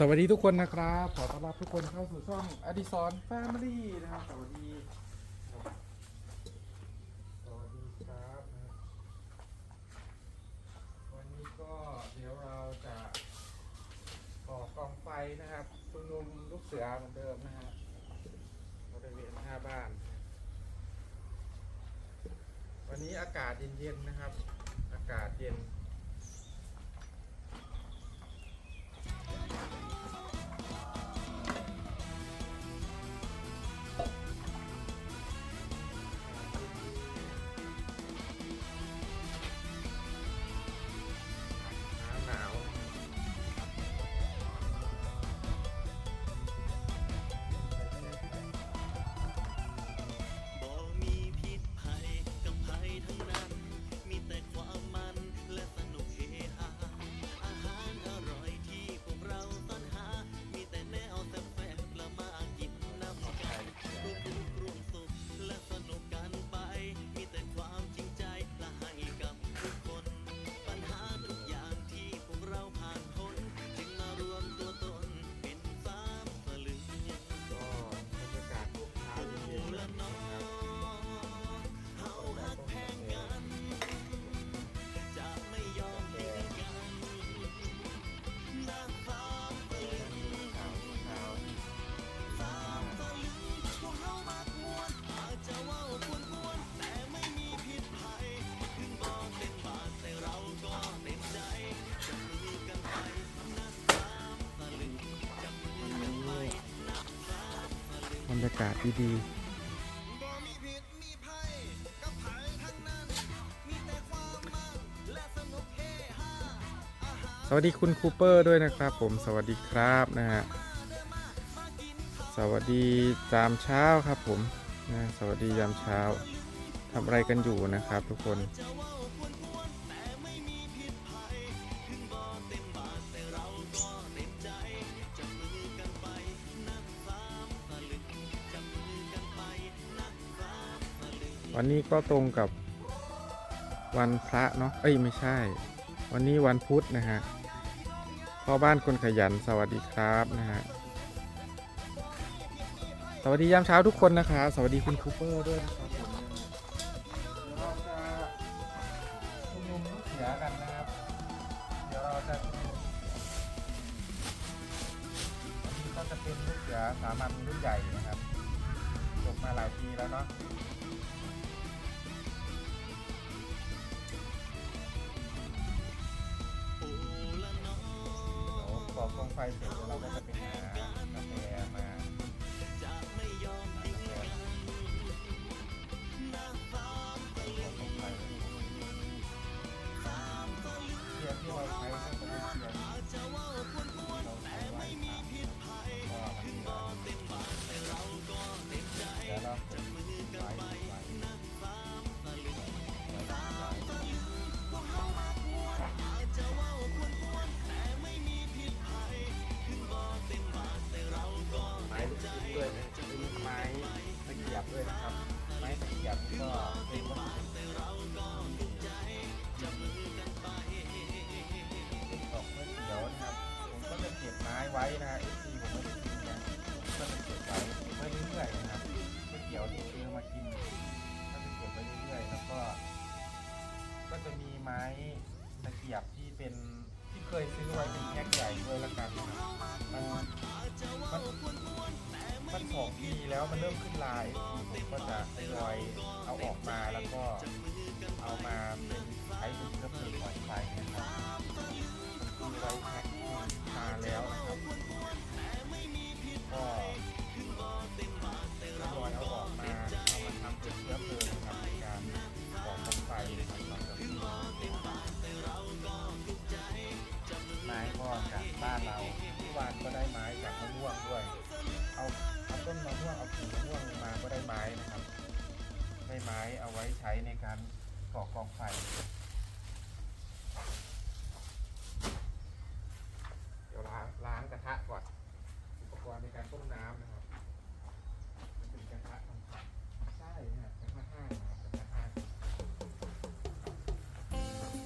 สวัสดีทุกคนนะครับ ขอต้อนรับทุกคนเข้าสู่ช่องอดิสรแฟมิลี่นะครับ สวัสดี สวัสดีครับ วันนี้ก็เดี๋ยวเราจะก่อกองไฟนะครับชุมนุมลูกเสือเหมือนเดิมนะฮะบริเวณหน้าบ้าน วันนี้อากาศเย็นๆนะครับ อากาศเย็น ฮาอาหารๆสวัสดีคุณคูเปอร์ด้วยนะครับผมสวัสดีครับนะฮะสวัสดียามเช้าครับผมนะสวัสดียามเช้าทำอะไรกันอยู่นะครับทุกคน วันนี้ก็ตรงกับวันพระเนาะเอ้ยไม่ใช่ วันนี้วันพุธนะฮะพ่อบ้านคนขยันสวัสดีครับนะฮะสวัสดียามเช้าทุกคนนะครับสวัสดีคุณคูเปอร์ด้วยนะครับเราจะชุมนุมลูกเสือกันนะครับ เดี๋ยวเราจะวันนี้ก็จะเป็นลูกเสือสามัญรุ่นใหญ่นะครับจบมาหลายปีแล้วเนาะ เดี๋ยวก่อก ยซื้อไว้เป็นแพ็คใหญ่ด้วยละกันมันมันมันสองปีแล้วมันเริ่มขึ้นลายผมก็จะทยอยเอาออกมาแล้วก็เอามาเป็นใช้เป็นเชื้อเพลิงขอนไฟนะครับมีไว้แพ็คมาแล้วนะครับก็ ม้เอาไว้ใช้ในการก่อกองไฟ เดี๋ยวล้างล้างกระทะก่อน อุปกรณ์ในการต้มน้ำนะครับมันเป็นกระทะทองคำใช่เนี่ยกระทะห้างนะครับกระทะห้าง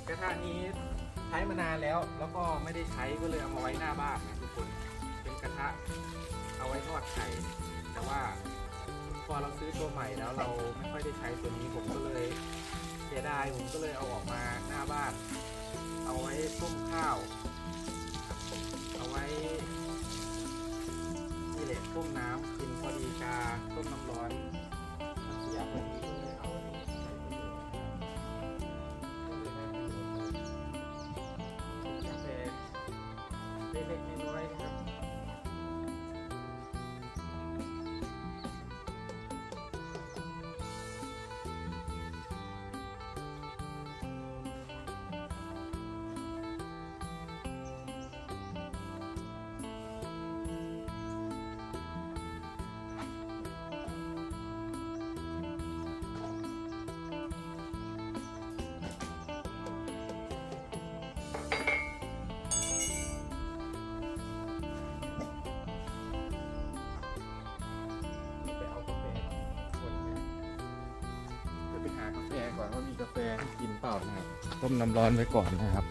กระทะนี้ใช้มานานแล้ว แล้วก็ไม่ได้ใช้ก็เลยเอามาไว้หน้าบ้านนะทุกคน เป็นกระทะเอาไว้ทอดไข่แต่ว่า อเราซื้อตัวใหม่แล้วเราไม่ค่อยได้ใช้ตัวนี้ผมก็เลยเสียดายผมก็เลยเอาออกมาหน้าบ้านากาแฟก่อนว่ามีกาแฟให้กินเปล่านะครับต้มน้ำร้อนไว้ก่อนนะครับ